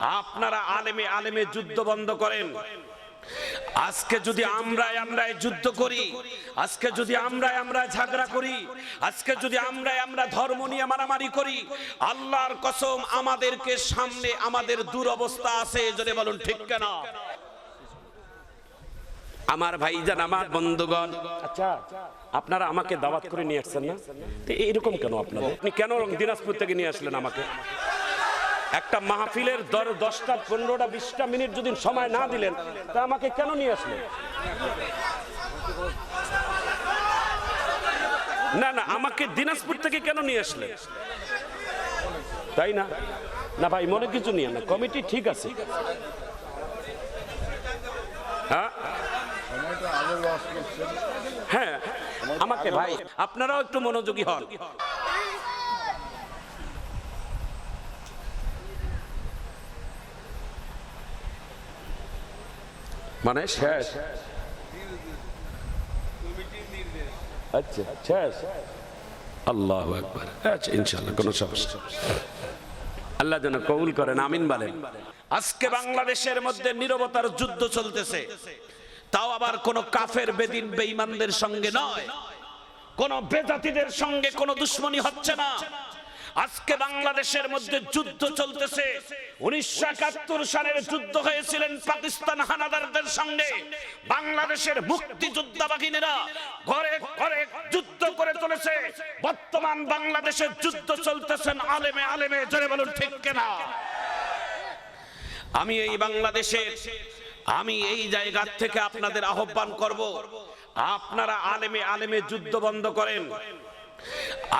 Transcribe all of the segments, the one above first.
আপনারা আলেমে আলেমে যুদ্ধ বন্ধ করেন। আজকে যদি আমরা আমরা যুদ্ধ করি, আজকে যদি আমরা আমরা ঝগড়া করি, আজকে যদি আমরা আমরা ধর্ম নিয়ে মারামারি করি, আল্লাহর কসম আমাদেরকে সামনে আমাদের দুরবস্থা আছে যদি বলুন ঠিক কেন? আমার ভাই ভাইজান, আমার বন্ধুগণ আচ্ছা আপনারা আমাকে দাওয়াত করে নিয়ে আসছেন না? তো কেন আপনাদের? আপনি কেন দিনাজপুর থেকে নিয়ে আসলেন আমাকে? একটা মাহফিলের দর দশটা পনেরোটা বিশটা মিনিট যদি সময় না দিলেন তা আমাকে কেন নিয়ে আসলেন? না না আমাকে দিনাজপুর থেকে কেন নিয়ে আসলেন? তাই না? না ভাই মনে কিছু নিয়ে না কমিটি ঠিক আছে। হ্যাঁ? হ্যাঁ আমাকে ভাই আপনারাও একটু মনোযোগী হন। মানে শেষ। আচ্ছা আল্লাহ যেন কবুল করেন, আমিন বলেন। আজকে বাংলাদেশের মধ্যে নিরবতার যুদ্ধ চলতেছে। তাও আবার কোন কাফের, বেদিন, বেঈমানদের সঙ্গে নয়। কোন বেজাতিদের সঙ্গে কোনো দুশ্মনী হচ্ছে না। আজকে বাংলাদেশের মধ্যে যুদ্ধ চলতেছে। উনিশশো একাত্তর সালের যুদ্ধ হয়েছিলেন পাকিস্তান হানাদারদের সঙ্গে। বাংলাদেশের মুক্তিযোদ্ধা বাহিনীরা ঘরে ঘরে যুদ্ধ করে চলেছে। বর্তমান বাংলাদেশের যুদ্ধ চলতেছেন আলেমে আলেমে, জোরে বলুন ঠিক কেনা? আমি এই বাংলাদেশের আমি এই জায়গা থেকে আপনাদের আহ্বান করব। আপনারা আলেমে আলেমে যুদ্ধ বন্ধ করেন।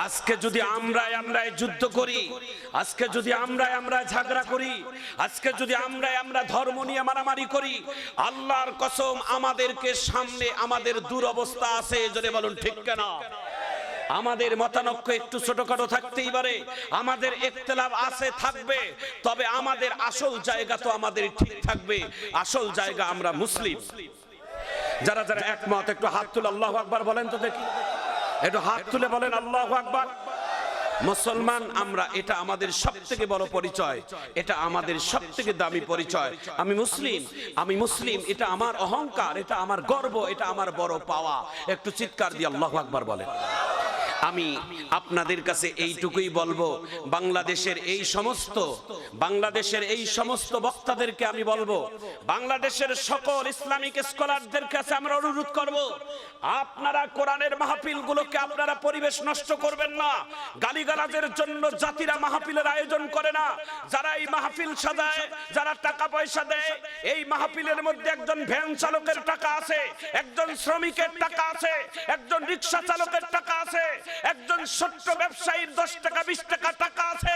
আজকে যদি আমরা আমরা যুদ্ধ করি, আজকে যদি আমরা আমরা ঝগড়া করি, আজকে যদি আমরা আমরা ধর্ম নিয়ে মারামারি করি, আল্লাহর কসম আমাদেরকে সামনে আমাদের দুরবস্থা আছে যদি বলুন ঠিক কেনা? আমাদের মতানক্য একটু ছোটখাটো থাকতেই পারে, আমাদের একতলাপ আছে, থাকবে, তবে আমাদের আসল জায়গা তো আমাদের ঠিক থাকবে, আসল জায়গা আমরা মুসলিম। যারা যারা একমত, একটু হাত তুলে, আল্লাহ আকবার বলেন তো দেখি। একটু হাত তুলে বলেন, আল্লাহ আকবার। মুসলমান, আমরা, এটা আমাদের সব থেকে বড় পরিচয়। এটা আমাদের সব থেকে দামি পরিচয়। আমি মুসলিম আমি মুসলিম, এটা আমার অহংকার, এটা আমার গর্ব, এটা আমার বড় পাওয়া। একটু চিৎকার দিয়ে আল্লাহ আকবার বলেন। আমি আপনাদের কাছে এইটুকুই বলব। বাংলাদেশের এই সমস্ত, বাংলাদেশের এই সমস্ত বক্তাদেরকে আমি বলব, বাংলাদেশের সকল ইসলামিক স্কলারদের কাছে আমরা অনুরোধ করব, আপনারা কোরআনের মাহফিল গুলোকে আপনারা পরিবেশ নষ্ট করবেন না, গালিগালাজের জন্য জাতিরা মাহফিলের আয়োজন করে না, যারা এই মাহফিল সাজায়, যারা টাকা পয়সা দেয়, এই মাহফিলের মধ্যে একজন ভ্যান চালকের টাকা আছে, একজন শ্রমিকের টাকা আছে, একজন রিক্সা চালকের টাকা আছে একজন ছোট্ট ব্যবসায়ীর দশ টাকা, বিশ টাকা টাকা আছে।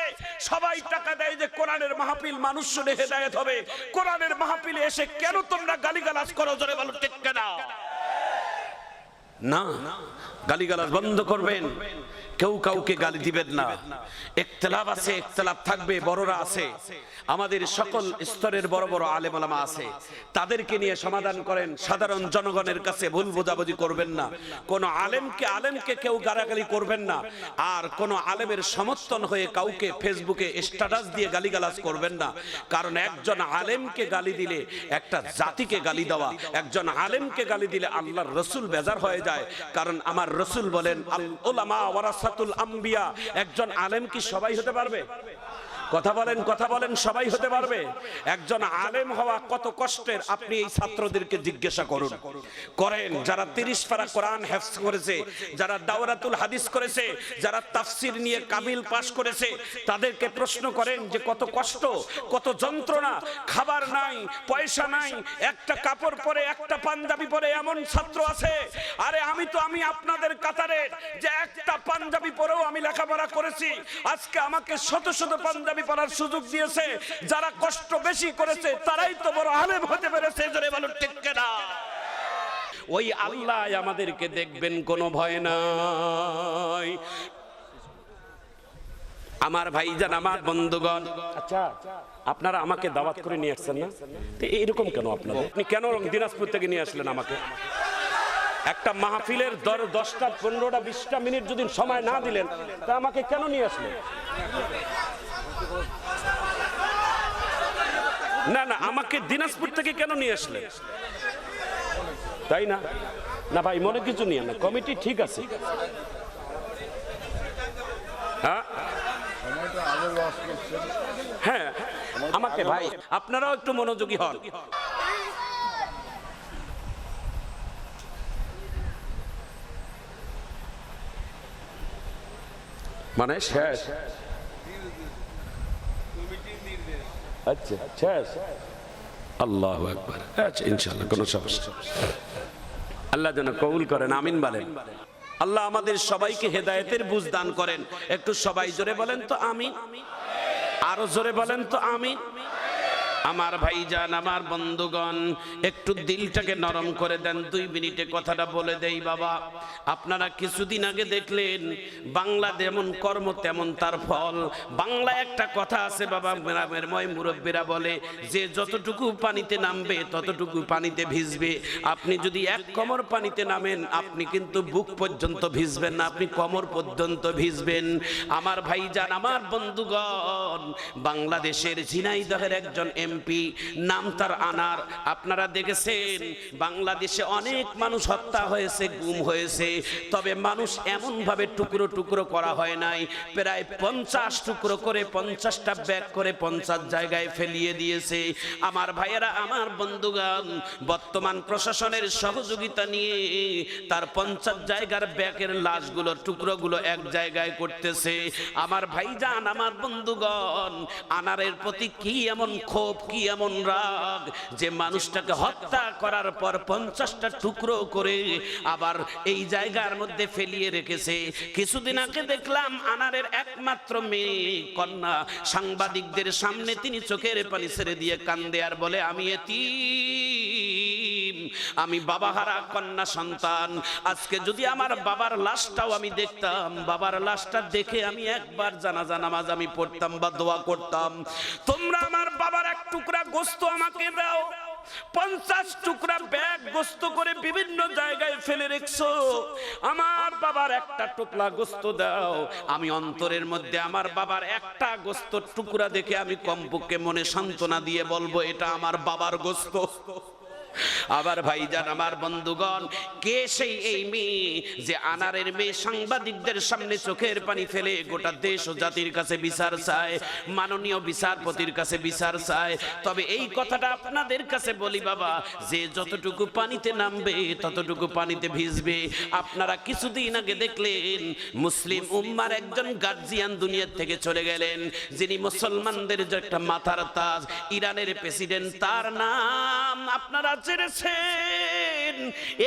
সবাই টাকা দেয় যে কোরআনের মাহফিল মানুষ শুনে হেদায়ত হবে। কোরআনের মাহফিলে এসে কেন তোমরা গালিগালাজ করো? জোরে বলো, ঠিক না না। গালিগালাজ বন্ধ করবেন। কেউ কাউকে গালি দিবেন না। একতলাপ আছে একতলাপ থাকবে, বড়রা আছে। আমাদের সকল স্তরের বড় বড় আলেমালামা আছে। তাদেরকে নিয়ে সমাধান করেন, সাধারণ জনগণের কাছে ভুল বোঝাবুঝি করবেন না। কোন আলেমকে আলেমকে কেউ গালাগালি করবেন না। আর কোন আলেমের সমর্থন হয়ে কাউকে ফেসবুকে স্ট্যাটাস দিয়ে গালিগালাজ করবেন না। কারণ একজন আলেমকে গালি দিলে, একটা জাতিকে গালি দেওয়া, একজন আলেমকে গালি দিলে আল্লাহর রসুল বেজার হয়ে যায়। কারণ আমার রসুল বলেন, আল ওলামা আম্বিয়া একজন আলেম কি সবাই হতে পারবে? কথা বলেন কথা বলেন, সবাই হতে পারবে। একজন আলেম হওয়া কত কষ্টের, আপনি এই ছাত্রদেরকে জিজ্ঞাসা করুন। করেন, যারা তিরিশ পারা কোরআন হেফজ করেছে, যারা দাওরাতুল হাদিস করেছে, যারা তাফসির নিয়ে কাবিল পাশ করেছে, তাদেরকে প্রশ্ন করেন যে কত কষ্ট, কত যন্ত্রণা, খাবার নাই, পয়সা নাই, একটা কাপড় পরে, একটা পাঞ্জাবি পরে এমন ছাত্র আছে। আরে আমি তো, আমি আপনাদের কাতারে যে একটা পাঞ্জাবি পরেও আমি লেখাপড়া করেছি, আজকে আমাকে শত শত পাঞ্জাবি পড়ার সুযোগ দিয়েছে, যারা কষ্ট বেশি করেছে, তারাই তো বড় আলেম হতে পেরেছে জোরে বলুন ঠিক না ওই আল্লাহ আমাদেরকে দেখবেন, কোনো ভয় নাই। আমার ভাইজান, আমার বন্ধুগণ আচ্ছা আপনারা আমাকে দাওয়াত করে নিয়ে আসছেন না? তো এইরকম কেন আপনাদের? আপনি কেন দিনাজপুর থেকে নিয়ে আসলেন আমাকে? একটা মাহফিলের দর দশটা, পনেরোটা, বিশটা মিনিট যদি সময় না দিলেন, তা আমাকে কেন নিয়ে আসলেন? না না, আমাকে দিনাজপুর থেকে কেন নিয়ে আসলে? তাই না? না ভাই, মনে কিছু নিয়ে না কমিটি ঠিক আছে। হ্যাঁ? হ্যাঁ আমাকে ভাই, আপনারাও একটু মনোযোগী হন। মানে শেষ। আচ্ছা আল্লাহ একবার আচ্ছা ইনশাল্লাহ কোনো সমস্যা। আল্লাহ যেন কবুল করেন, আমিন বলেন। আল্লাহ আমাদের সবাইকে হেদায়েতের বুঝ দান করেন। একটু সবাই জোরে বলেন তো আমি আরও জোরে বলেন তো আমিন। আমার ভাইজান, আমার বন্ধুগণ, একটু দিলটাকে নরম করে দেন, দুই মিনিটে কথাটা বলে দেই বাবা। আপনারা কিছুদিন আগে দেখলেন বাংলা যেমন কর্ম, তেমন তার ফল। বাংলা একটা কথা আছে বাবা, গ্রামের ময় মুরব্বীরা বলে, যে যতটুকু পানিতে নামবে, ততটুকু পানিতে ভিজবে। আপনি যদি এক কমর পানিতে নামেন, আপনি কিন্তু বুক পর্যন্ত ভিজবেন না, আপনি কমর পর্যন্ত ভিজবেন। আমার ভাইজান, আমার বন্ধুগণ, বাংলাদেশের ঝিনাইদহের একজন এমপি, নাম তার আনার। আপনারা দেখেছেন, বাংলাদেশে অনেক মানুষ হত্যা হয়েছে, গুম হয়েছে। তবে মানুষ এমনভাবে টুকরো টুকরো করা হয় নাই। প্রায় পঞ্চাশ টুকরো করে, পঞ্চাশটা ব্যাগ করে পঞ্চাশ জায়গায় ফেলিয়ে দিয়েছে। আমার ভাইয়েরা, আমার বন্ধুগান বর্তমান প্রশাসনের সহযোগিতা নিয়ে তার পঞ্চাশ জায়গার ব্যাগের লাশগুলো, টুকরোগুলো এক জায়গায় করতেছে। আমার ভাইজান, আমার বন্ধুগণ, আনারের প্রতি কি এমন ক্ষোভ কি এমন রাগ যে মানুষটাকে হত্যা করার পর পঞ্চাশটা টুকরো করে আবার এই জায়গার মধ্যে ফেলিয়ে রেখেছে? কিছুদিন আগে দেখলাম আনারের একমাত্র মেয়ে, কন্যা। সাংবাদিকদের সামনে তিনি চোখের পানি ছেড়ে দিয়ে কান্দে আর বলে, আমি এতিম। আমি বাবাহারা কন্যা সন্তান। আজকে যদি আমার বাবার লাশটাও আমি দেখতাম, বাবার লাশটা দেখে আমি একবার জানাজা নামাজ আমি পড়তাম বা দোয়া করতাম। তোমরা আমার বাবার এক টুকরা গোস্ত আমাকে দাও। পঞ্চাশ টুকরা ব্যাগ গোস্ত করে বিভিন্ন জায়গায় ফেলে রেখছো। আমার বাবার একটা টুকরা গোস্ত দাও। আমি অন্তরের মধ্যে আমার বাবার একটা গোস্ত টুকরা দেখে আমি কমপক্ষে মনে সান্ত্বনা দিয়ে বলব, এটা আমার বাবার গোস্ত। আবার ভাইজান, আমার বন্ধুগণ, কে সেই এই মেয়ে যে আনারের মেয়ে সাংবাদিকদের সামনে চোখের পানি ফেলে গোটা দেশ ও জাতির কাছে বিচার চায়, মাননীয় বিচারপতির কাছে বিচার চায়? তবে এই কথাটা আপনাদের কাছে বলি বাবা, যে যতটুকু পানিতে নামবে, ততটুকু পানিতে ভিজবে। আপনারা কিছুদিন আগে দেখলেন, মুসলিম উম্মার একজন গার্জিয়ান দুনিয়ার থেকে চলে গেলেন, যিনি মুসলমানদের যে একটা মাথার তাজ, ইরানের প্রেসিডেন্ট, তার নাম আপনারা জেনেছেন,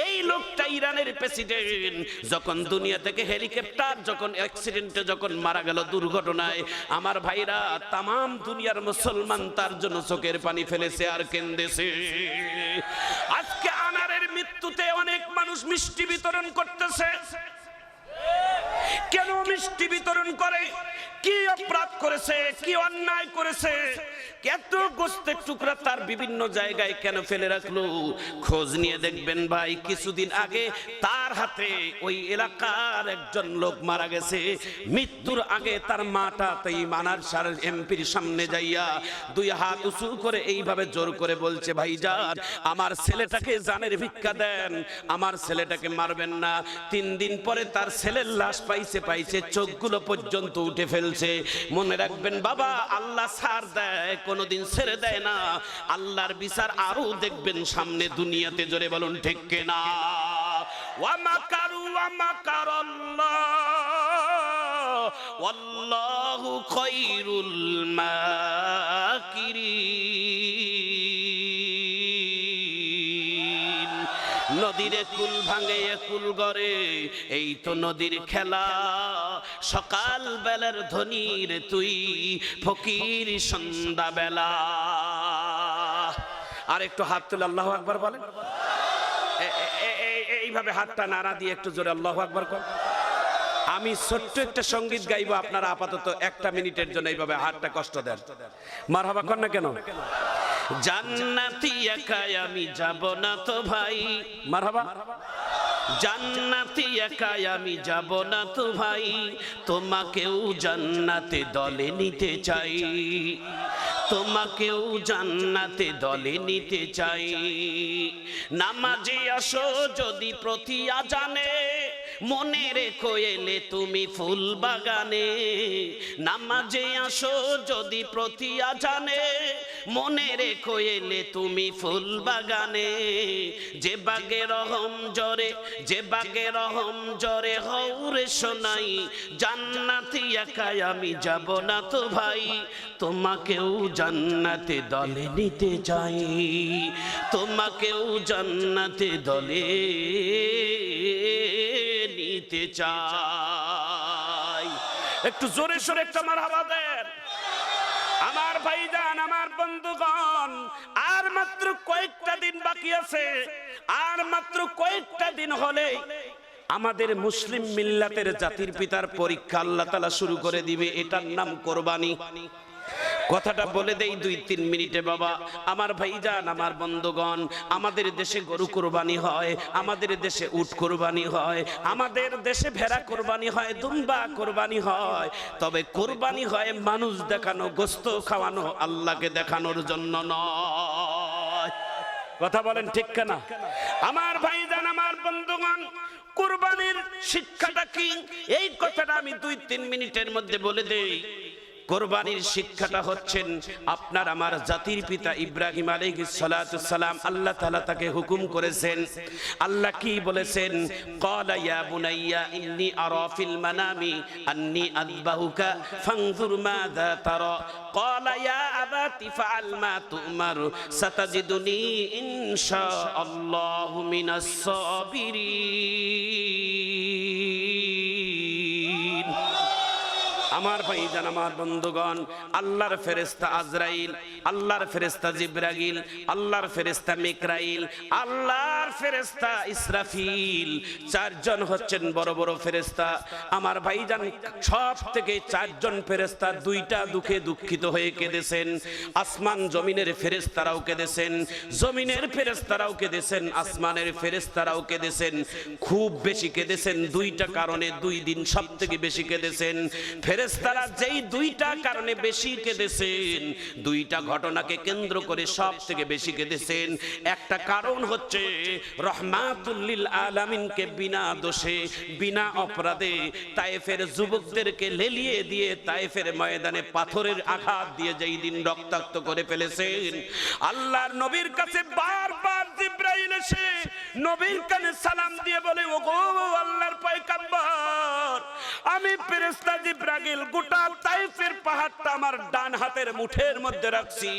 এই লোকটা ইরানের প্রেসিডেন্ট। যখন দুনিয়া থেকে হেলিকপ্টার, যখন অ্যাক্সিডেন্টে যখন মারা গেল দুর্ঘটনায়, আমার ভাইরা তাম দুনিয়ার মুসলমান তার জন্য চোখের পানি ফেলেছে আর কেন্দেছে আজকে আনারের মৃত্যুতে অনেক মানুষ মিষ্টি বিতরণ করতেছে। কেন মিষ্টি বিতরণ করে? কি অপরাধ করেছে? কি অন্যায় করেছে? এত গোস্তের টুকরা তার বিভিন্ন জায়গায় কেন ফেলে রাখল? খোঁজ নিয়ে দেখবেন ভাই, কিছুদিন আগে তার হাতে ওই এলাকার একজন লোক মারা গেছে। মৃত্যুর আগে তার মাটা তাই মানার সার এমপির সামনে যাইয়া দুই হাত উঁচু করে এইভাবে জোর করে বলছে, ভাইজান, আমার ছেলেটাকে জানের ভিক্ষা দেন। আমার ছেলেটাকে মারবেন না। তিন দিন পরে তার ছেলের লাশ পাইছে পাইছে, চোখগুলো পর্যন্ত উঠে ফেলছে মনে রাখবেন বাবা, আল্লাহ সার দেয়, কোনোদিন ছেড়ে দেয় না। আল্লাহর বিচার আরও দেখবেন সামনে দুনিয়াতে, জোরে বলুন, ঠিক না ওয়ামাকারু ওয়ামাকারাল্লাহ ওয়াল্লাহু কুল ভাঙে কুল গড়ে। এই তো নদীর খেলা। সকাল বেলার ধনির তুই ফকির সন্ধ্যা বেলা আর একটু হাত তুলে আল্লাহ আকবার বলেন। এইভাবে হাতটা নাড়া দিয়ে একটু জোরে আল্লাহ আকবার কর। আমি ছোট্ট একটা সংগীত গাইবো, আপনারা আপাতত একটা মিনিটের জন্য এইভাবে হাতটা কষ্ট দেন। মার হবা কর না কেন? জান্নাতি একাই আমি যাব না তো ভাই। মার হবা জান্নাতি একাই আমি যাব না তো ভাই। তোমাকেও জান্নাতে দলে নিতে চাই। তোমাকেও জান্নাতে দলে নিতে চাই। নামাজে আসো যদি প্রতি আজানে মনে রেখো এলে তুমি ফুল বাগানে নামাজে আসো যদি প্রতি আজানে। মনে রেখো এলে তুমি ফুল বাগানে যে বাগে রহম জরে যে বাগে রহম জরে হৌরে শোনাই জান্নাতি একাই আমি যাব না তো ভাই। তোমাকেও জান্নাতে দলে নিতে চাই। তোমাকেও জান্নাতে দলে নিতে চাই। একটু জোরে সোরে একটা আমার দেন। আমার ভাইজান, আমার বন্ধুগণ, আর মাত্র কয়েকটা দিন বাকি আছে। আর মাত্র কয়েকটা দিন হলে আমাদের মুসলিম মিল্লাতের জাতির পিতার পরীক্ষা আল্লাহ তালা শুরু করে দিবে। এটার নাম কোরবানি। কথাটা বলে দেই দুই, তিন মিনিটে বাবা। আমার ভাইজান, আমার বন্ধুগণ, আমাদের দেশে গরু কোরবানি হয়, আমাদের দেশে উট কোরবানি হয়, আমাদের দেশে ভেড়া কোরবানি হয়, দুম্বা কোরবানি হয়। তবে কোরবানি হয় মানুষ দেখানো, গোস্ত খাওয়ানো, আল্লাহকে দেখানোর জন্য নয়। কথা বলেন ঠিক কেনা? আমার ভাইজান, আমার বন্ধুগণ, কোরবানির শিক্ষাটা কি? এই কথাটা আমি দুই, তিন মিনিটের মধ্যে বলে দেই। কোরবানির শিক্ষাটা হচ্ছেন আপনার আমার জাতির পিতা ইব্রাহিম আলাইহিস সালাতু সালাম। আল্লাহ তাআলা তাকে হুকুম করেছেন। আল্লাহ কি বলেছেন? ক্বালা ইয়া বুনাইয়া, ইন্নী আরা ফিল মানামি, আন্নী আযবাহুকা ফানজুর মাযা তারা। ক্বালা ইয়া আবাতি, ফাআল মা তুমার, সাতাজিদুনি ইনশাআল্লাহু মিনাস সাবিরিন। ভাইজান আমার বন্ধুগণ, আল্লাহর ফেরেস্তা আজরাইল, আল্লাহর ফেরেস্তা জিব্রাগিল, আল্লাহর ফেরেস্তা মিকরাইল আল্লাহর ফেরেস্তা ইসরাফিল। চারজন হচ্ছেন বড় বড় ফেরেস্তা আমার ভাইজান সব থেকে চারজন ফেরেস্তা দুইটা দুঃখে দুঃখিত হয়ে কেঁদেছেন। আসমান জমিনের ফেরেস্তারাও কেঁদেছেন। জমিনের ফেরেস্তারাও কেঁদেছেন। আসমানের ফেরেস্তারাও কেঁদেছেন। খুব বেশি কেঁদেছেন। দুইটা কারণে দুই দিন সব থেকে বেশি কেঁদেছেন। ফেরেস্তারা যেই দুইটা কারণে বেশি কেঁদেছেন, দুইটা ঘটনাকে কেন্দ্র করে সব থেকে বেশি কেঁদেছেন। একটা কারণ হচ্ছে, রহমাতুল্লিল আলামিনকে বিনা দোষে, বিনা অপরাধে তায়েফের যুবকদেরকে লেলিয়ে দিয়ে তায়েফের ময়দানে পাথরের আঘাত দিয়ে যেই দিন রক্তাক্ত করে ফেলেছেন। আল্লাহর নবীর কাছে বারবার জিব্রাইল এসে নবীর কানে সালাম দিয়ে বলে ও গো আল্লাহর পয়গাম্বর, আমি ফেরেশতা জিব্রাইল, গোটা তাইফের পাহাড়টা আমার ডান হাতের মুঠের মধ্যে রাখছি।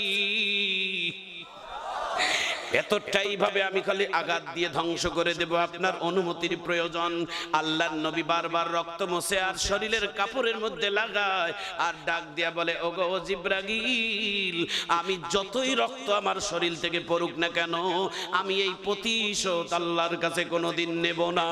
এতটাই ভাবে আমি খালি আঘাত দিয়ে ধ্বংস করে দেব আপনার অনুমতির প্রয়োজন। আল্লাহর নবী বারবার রক্ত মোছে আর শরীরের কাপড়ের মধ্যে লাগায় আর ডাক দিয়া বলে, ওগো জিব্রাগিল, আমি যতই রক্ত আমার শরীর থেকে পড়ুক না কেন, আমি এই প্রতিশোধ আল্লাহর কাছে কোনোদিন নেব না।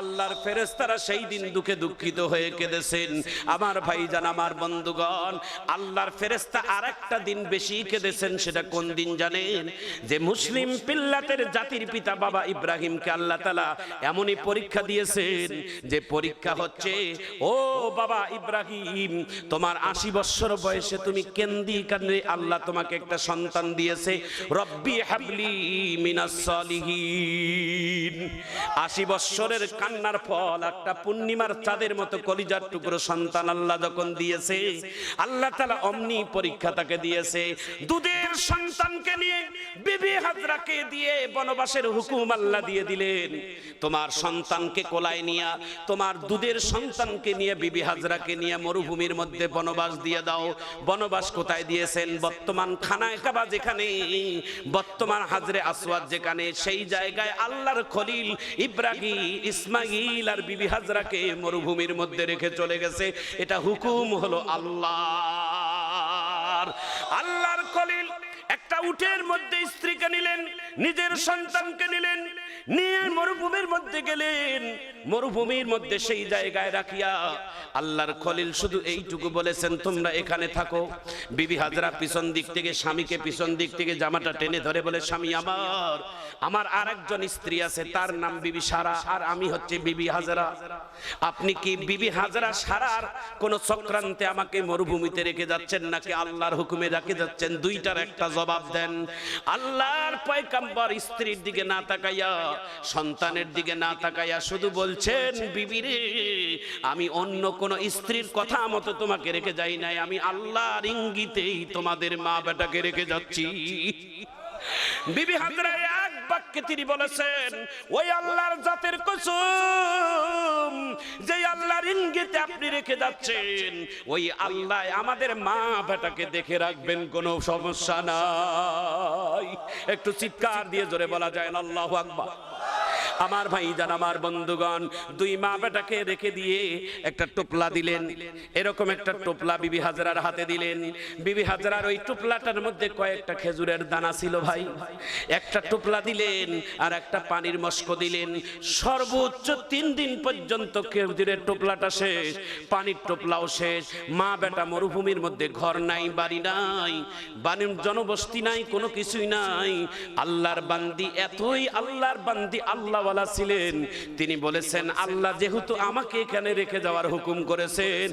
আল্লাহর ফেরেস্তারা সেই দিন দুঃখে দুঃখিত হয়ে কেঁদেছেন। আমার ভাইজান, আমার বন্ধুগণ, আল্লাহর ফেরেস্তা আর একটা দিন বেশি কেঁদেছেন, সেটা কোন দিন জানেন যে মুসলিম পিল্লাতের জাতির পিতা বাবা ইব্রাহিমকে আল্লাহ তালা এমনই পরীক্ষা দিয়েছেন যে পরীক্ষা হচ্ছে, ও বাবা ইব্রাহিম, তোমার আশি বৎসর বয়সে তুমি কেন্দি কান্দে আল্লাহ তোমাকে একটা সন্তান দিয়েছে। রব্বি হাবলি মিনাস সলিহিন। আশি বৎসরের কান্নার ফল একটা পূর্ণিমার চাঁদের মতো কলিজার টুকরো সন্তান আল্লাহ যখন দিয়েছে, আল্লাহ তালা অমনি পরীক্ষা তাকে দিয়েছে। দুধের সন্তানকে নিয়ে বিবি হাজরাকে দিয়ে বনবাসের হুকুম আল্লাহ দিয়ে দিলেন। তোমার সন্তানকে কোলায় নিয়া, তোমার দুধের সন্তানকে নিয়ে বিবি হাজরাকে নিয়ে মরুভূমির মধ্যে বনবাস দিয়ে দাও। বনবাস কোথায় দিয়েছেন? বর্তমান খানায় কাবা যেখানে, বর্তমান হাজরে আসওয়াদ যেখানে, সেই জায়গায় আল্লাহর খলিল ইব্রাহিম ইসমাইল আর বিবি হাজরাকে মরুভূমির মধ্যে রেখে চলে গেছে। এটা হুকুম হলো আল্লাহ আল্লাহর উটের মধ্যে স্ত্রীকে নিলেন। নিজের সন্তানকে নিলেন, নিয়ে মরুভূমির মধ্যে গেলেন। মরুভূমির মধ্যে সেই জায়গায় রাখিয়া আল্লাহর খলিল শুধু এইটুকু বলেছেন, তোমরা এখানে থাকো। বিবি হাজরা পিছন দিক থেকে, স্বামীকে পিছন দিক থেকে জামাটা টেনে ধরে বলে, স্বামী আমার আমার আরেকজন স্ত্রী আছে, তার নাম বিবি সারা, আর আমি হচ্ছে বিবি হাজরা। আপনি কি বিবি হাজরা সারার কোন চক্রান্তে আমাকে মরুভূমিতে রেখে যাচ্ছেন, নাকি আল্লাহর হুকুমে রেখে যাচ্ছেন? দুইটার একটা জবাব দেন, আল্লাহর পয়গাম্বর স্ত্রীর দিকে না তাকাইয়া, সন্তানের দিকে না তাকাইয়া শুধু বলছেন, বিবিরে, আমি অন্য কোন স্ত্রীর কথা মতো তোমাকে রেখে যাই নাই। আমি আল্লাহর ইঙ্গিতেই তোমাদের মা বেটাকে রেখে যাচ্ছি। বিবি হাজরা বাক্যে তিনি বলেছেন, ওই আল্লাহর জাতের কসম যে আল্লাহর ইঙ্গিতে আপনি রেখে যাচ্ছেন, ওই আল্লাহ আমাদের মা বেটাকে দেখে রাখবেন, কোনো সমস্যা নাই। একটু চিৎকার দিয়ে জোরে বলা যায় না, আল্লাহ আকবার। আমার ভাইজান, আমার বন্ধুগণ, দুই মা বেটাকে রেখে দিয়ে একটা টোপলা দিলেন। এরকম একটা টোপলা বিবি হাজরার হাতে দিলেন। বিবি হাজরার ওই টোপলাটার মধ্যে কয়েকটা খেজুরের দানা ছিল ভাই। একটা টোপলা দিলেন আর একটা পানির মস্ক দিলেন। সর্বোচ্চ তিন দিন পর্যন্ত খেজুরের টোপলাটা শেষ, পানির টোপলাও শেষ। মা বেটা মরুভূমির মধ্যে ঘর নাই, বাড়ি নাই, বাড়ির জনবস্তি নাই, কোনো কিছুই নাই। আল্লাহর বান্দি, এতই আল্লাহর বান্দি ছিলেন। তিনি বলেছেন আল্লাহ যেহেতু আমাকে এখানে রেখে যাওয়ার হুকুম করেছেন